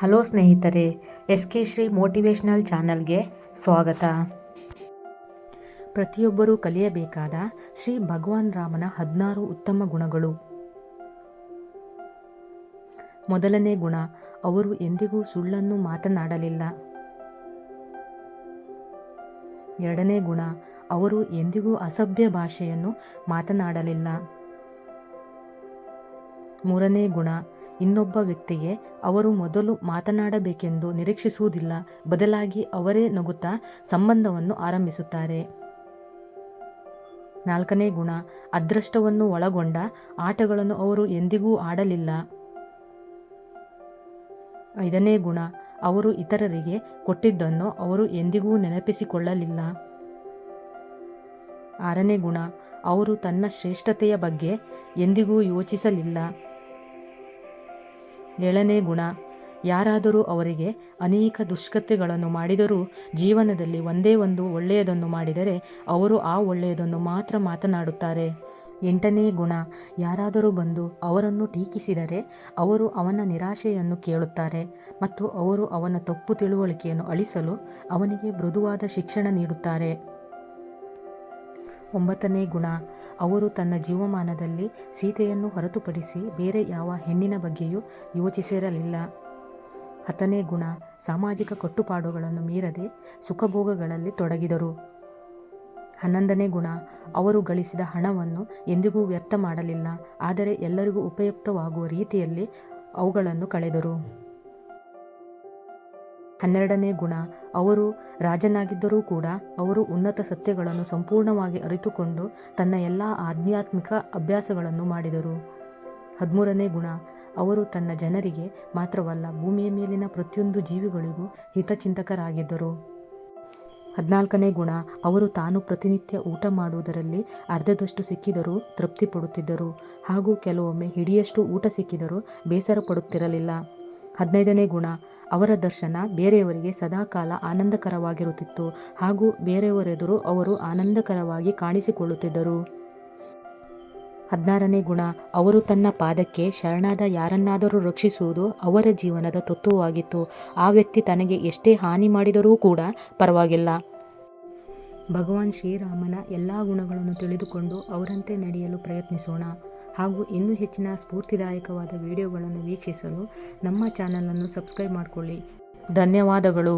Hello ಸ್ನೇಹಿತರೆ S K Shri motivational ಚಾನಲ್ಗೆ ಸ್ವಾಗತ. ಪ್ರತಿಯೊಬ್ಬರೂ ಕಲಿಯಬೇಕಾದ ಶ್ರೀ ಭಗವಾನ್ ರಾಮನ ಹದಿನಾರು ಉತ್ತಮ ಗುಣಗಳು. ಮೊದಲನೇ ಗುಣ, ಅವರು ಎಂದಿಗೂ ಸುಳ್ಳನ್ನು ಮಾತನಾಡಲಿಲ್ಲ. ಎರಡನೇ ಗುಣ, ಅವರು ಎಂದಿಗೂ ಅಸಭ್ಯ ಭಾಷೆಯನ್ನು ಮಾತನಾಡಲಿಲ್ಲ. ಮೂರನೇ ಗುಣ ಇನ್ನೊಬ್ಬ ವ್ಯಕ್ತಿಗೆ ಅವರು ಮೊದಲು ಮಾತನಾಡಬೇಕೆಂದು ನಿರೀಕ್ಷಿಸುವುದಿಲ್ಲ, ಬದಲಾಗಿ ಅವರೇ ನಗುತ್ತಾ ಸಂಬಂಧವನ್ನು ಆರಂಭಿಸುತ್ತಾರೆ. ನಾಲ್ಕನೇ ಗುಣ, ಅದೃಷ್ಟವನ್ನು ಒಳಗೊಂಡ ಆಟಗಳನ್ನು ಅವರು ಎಂದಿಗೂ ಆಡಲಿಲ್ಲ. ಐದನೇ ಗುಣ, ಅವರು ಇತರರಿಗೆ ಕೊಟ್ಟಿದ್ದನ್ನು ಅವರು ಎಂದಿಗೂ ನೆನಪಿಸಿಕೊಳ್ಳಲಿಲ್ಲ. ಆರನೇ ಗುಣ, ಅವರು ತನ್ನ ಶ್ರೇಷ್ಠತೆಯ ಬಗ್ಗೆ ಎಂದಿಗೂ ಯೋಚಿಸಲಿಲ್ಲ. ಏಳನೇ ಗುಣ. ಯಾರಾದರೂ ಅವರಿಗೆ ಅನೇಕ ದುಷ್ಕೃತ್ಯಗಳನ್ನು ಮಾಡಿದರೂ ಜೀವನದಲ್ಲಿ ಒಂದೇ ಒಂದು ಒಳ್ಳೆಯದನ್ನು ಮಾಡಿದರೆ ಅವರು ಆ ಒಳ್ಳೆಯದನ್ನು ಮಾತ್ರ ಮಾತನಾಡುತ್ತಾರೆ. ಎಂಟನೇ ಗುಣ. ಯಾರಾದರೂ ಬಂದು ಅವರನ್ನು ಟೀಕಿಸಿದರೆ ಅವರು ಅವನ ನಿರಾಶೆಯನ್ನು ಕೇಳುತ್ತಾರೆ ಮತ್ತು ಅವರು ಅವನ ತಪ್ಪು ತಿಳುವಳಿಕೆಯನ್ನು ಅಳಿಸಲು ಅವನಿಗೆ ಮೃದುವಾದ ಶಿಕ್ಷಣ ನೀಡುತ್ತಾರೆ. ಒಂಬತ್ತನೇ ಗುಣ. ಅವರು ತನ್ನ ಜೀವಮಾನದಲ್ಲಿ ಸೀತೆಯನ್ನು ಹೊರತುಪಡಿಸಿ ಬೇರೆ ಯಾವ ಹೆಣ್ಣಿನ ಬಗ್ಗೆಯೂ ಯೋಚಿಸಿರಲಿಲ್ಲ. ಹತ್ತನೇ ಗುಣ. ಸಾಮಾಜಿಕ ಕಟ್ಟುಪಾಡುಗಳನ್ನು ಮೀರದೆ ಸುಖಭೋಗಗಳಲ್ಲಿ ತೊಡಗಿದರು. ಹನ್ನೊಂದನೇ ಗುಣ. ಅವರು ಗಳಿಸಿದ ಹಣವನ್ನು ಎಂದಿಗೂ ವ್ಯರ್ಥ ಮಾಡಲಿಲ್ಲ, ಆದರೆ ಎಲ್ಲರಿಗೂ ಉಪಯುಕ್ತವಾಗುವ ರೀತಿಯಲ್ಲಿ ಅವುಗಳನ್ನು ಕಳೆದರು. ಹನ್ನೆರಡನೇ ಗುಣ, ಅವರು ರಾಜನಾಗಿದ್ದರೂ ಕೂಡ ಅವರು ಉನ್ನತ ಸತ್ಯಗಳನ್ನು ಸಂಪೂರ್ಣವಾಗಿ ಅರಿತುಕೊಂಡು ತನ್ನ ಎಲ್ಲ ಆಧ್ಯಾತ್ಮಿಕ ಅಭ್ಯಾಸಗಳನ್ನು ಮಾಡಿದರು. ಹದಿಮೂರನೇ ಗುಣ, ಅವರು ತನ್ನ ಜನರಿಗೆ ಮಾತ್ರವಲ್ಲ ಭೂಮಿಯ ಮೇಲಿನ ಪ್ರತಿಯೊಂದು ಜೀವಿಗಳಿಗೂ ಹಿತಚಿಂತಕರಾಗಿದ್ದರು. ಹದಿನಾಲ್ಕನೇ ಗುಣ, ಅವರು ತಾನು ಪ್ರತಿನಿತ್ಯ ಊಟ ಮಾಡುವುದರಲ್ಲಿ ಅರ್ಧದಷ್ಟು ಸಿಕ್ಕಿದರೂ ತೃಪ್ತಿ ಪಡುತ್ತಿದ್ದರು ಹಾಗೂ ಕೆಲವೊಮ್ಮೆ ಹಿಡಿಯಷ್ಟು ಊಟ ಸಿಕ್ಕಿದರೂ ಬೇಸರ ಪಡುತ್ತಿರಲಿಲ್ಲ ಹದಿನೈದನೇ ಗುಣ. ಅವರ ದರ್ಶನ ಬೇರೆಯವರಿಗೆ ಸದಾಕಾಲ ಆನಂದಕರವಾಗಿರುತ್ತಿತ್ತು ಹಾಗೂ ಬೇರೆಯವರೆದುರು ಅವರು ಆನಂದಕರವಾಗಿ ಕಾಣಿಸಿಕೊಳ್ಳುತ್ತಿದ್ದರು. ಹದಿನಾರನೇ ಗುಣ. ಅವರು ತನ್ನ ಪಾದಕ್ಕೆ ಶರಣಾದ ಯಾರನ್ನಾದರೂ ರಕ್ಷಿಸುವುದು ಅವರ ಜೀವನದ ತತ್ವವಾಗಿತ್ತು. ಆ ವ್ಯಕ್ತಿ ತನಗೆ ಎಷ್ಟೇ ಹಾನಿ ಮಾಡಿದರೂ ಕೂಡ ಪರವಾಗಿಲ್ಲ. ಭಗವಾನ್ ಶ್ರೀರಾಮನ ಎಲ್ಲ ಗುಣಗಳನ್ನು ತಿಳಿದುಕೊಂಡು ಅವರಂತೆ ನಡೆಯಲು ಪ್ರಯತ್ನಿಸೋಣ. ಹಾಗೂ ಇನ್ನೂ ಹೆಚ್ಚಿನ ಸ್ಫೂರ್ತಿದಾಯಕವಾದ ವಿಡಿಯೋಗಳನ್ನು ವೀಕ್ಷಿಸಲು ನಮ್ಮ ಚಾನಲನ್ನು ಸಬ್ಸ್ಕ್ರೈಬ್ ಮಾಡಿಕೊಳ್ಳಿ. ಧನ್ಯವಾದಗಳು.